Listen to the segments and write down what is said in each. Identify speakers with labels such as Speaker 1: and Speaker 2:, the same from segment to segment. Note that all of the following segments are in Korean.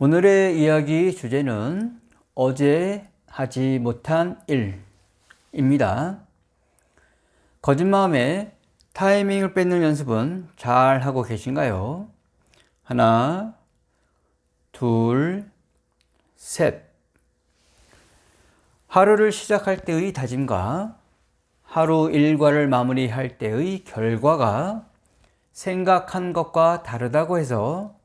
Speaker 1: 오늘의 이야기 주제는 어제 하지 못한 일입니다. 거짓 마음에 타이밍을 뺏는 연습은 잘 하고 계신가요? 하나, 둘, 셋. 하루를 시작할 때의 다짐과 하루 일과를 마무리할 때의 결과가 생각한 것과 다르다고 해서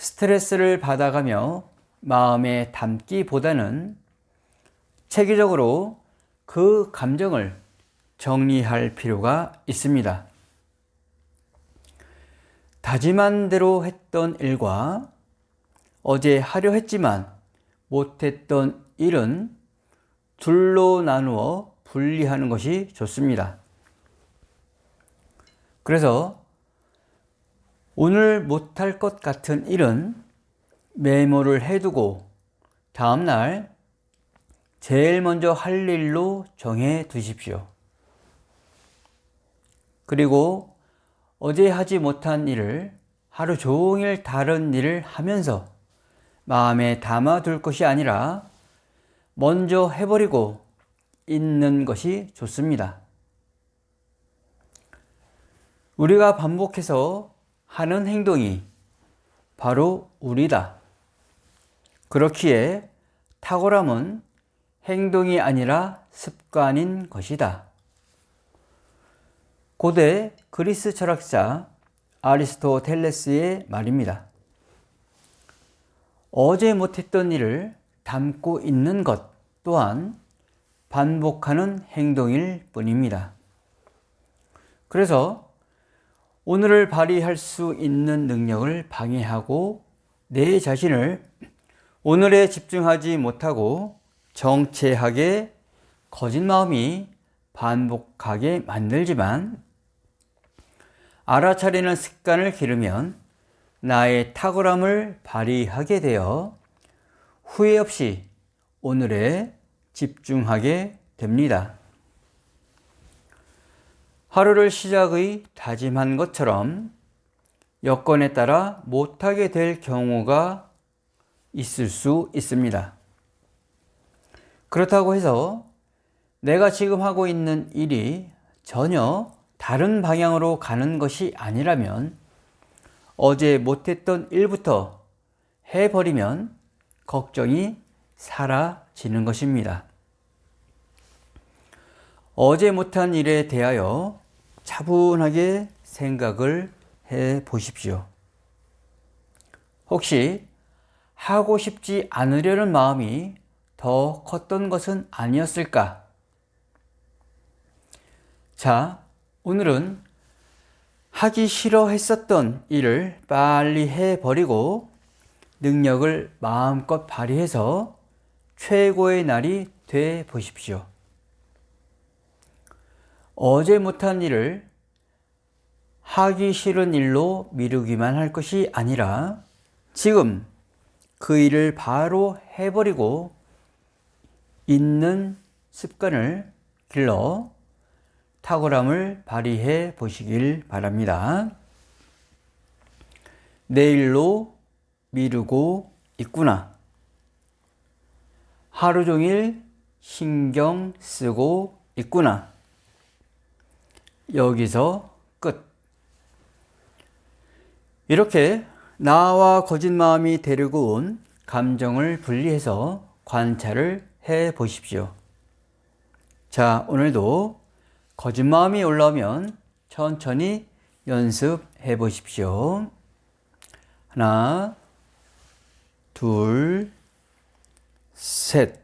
Speaker 1: 스트레스를 받아가며 마음에 담기보다는 체계적으로 그 감정을 정리할 필요가 있습니다. 다짐한 대로 했던 일과 어제 하려 했지만 못했던 일은 둘로 나누어 분리하는 것이 좋습니다. 그래서 오늘 못할 것 같은 일은 메모를 해두고 다음날 제일 먼저 할 일로 정해 두십시오. 그리고 어제 하지 못한 일을 하루 종일 다른 일을 하면서 마음에 담아 둘 것이 아니라 먼저 해버리고 있는 것이 좋습니다. 우리가 반복해서 하는 행동이 바로 우리다. 그렇기에 탁월함은 행동이 아니라 습관인 것이다. 고대 그리스 철학자 아리스토텔레스의 말입니다. 어제 못했던 일을 담고 있는 것 또한 반복하는 행동일 뿐입니다. 그래서 오늘을 발휘할 수 있는 능력을 방해하고 내 자신을 오늘에 집중하지 못하고 정체하게 거짓 마음이 반복하게 만들지만 알아차리는 습관을 기르면 나의 탁월함을 발휘하게 되어 후회 없이 오늘에 집중하게 됩니다. 하루를 시작의 다짐한 것처럼 여건에 따라 못하게 될 경우가 있을 수 있습니다. 그렇다고 해서 내가 지금 하고 있는 일이 전혀 다른 방향으로 가는 것이 아니라면 어제 못했던 일부터 해버리면 걱정이 사라지는 것입니다. 어제 못한 일에 대하여 차분하게 생각을 해 보십시오. 혹시 하고 싶지 않으려는 마음이 더 컸던 것은 아니었을까? 자, 오늘은 하기 싫어 했었던 일을 빨리 해버리고 능력을 마음껏 발휘해서 최고의 날이 돼 보십시오. 어제 못한 일을 하기 싫은 일로 미루기만 할 것이 아니라 지금 그 일을 바로 해버리고 있는 습관을 길러 탁월함을 발휘해 보시길 바랍니다. 내일로 미루고 있구나. 하루 종일 신경 쓰고 있구나. 여기서 끝. 이렇게 나와 거짓 마음이 데리고 온 감정을 분리해서 관찰을 해 보십시오. 자, 오늘도 거짓 마음이 올라오면 천천히 연습해 보십시오. 하나, 둘, 셋.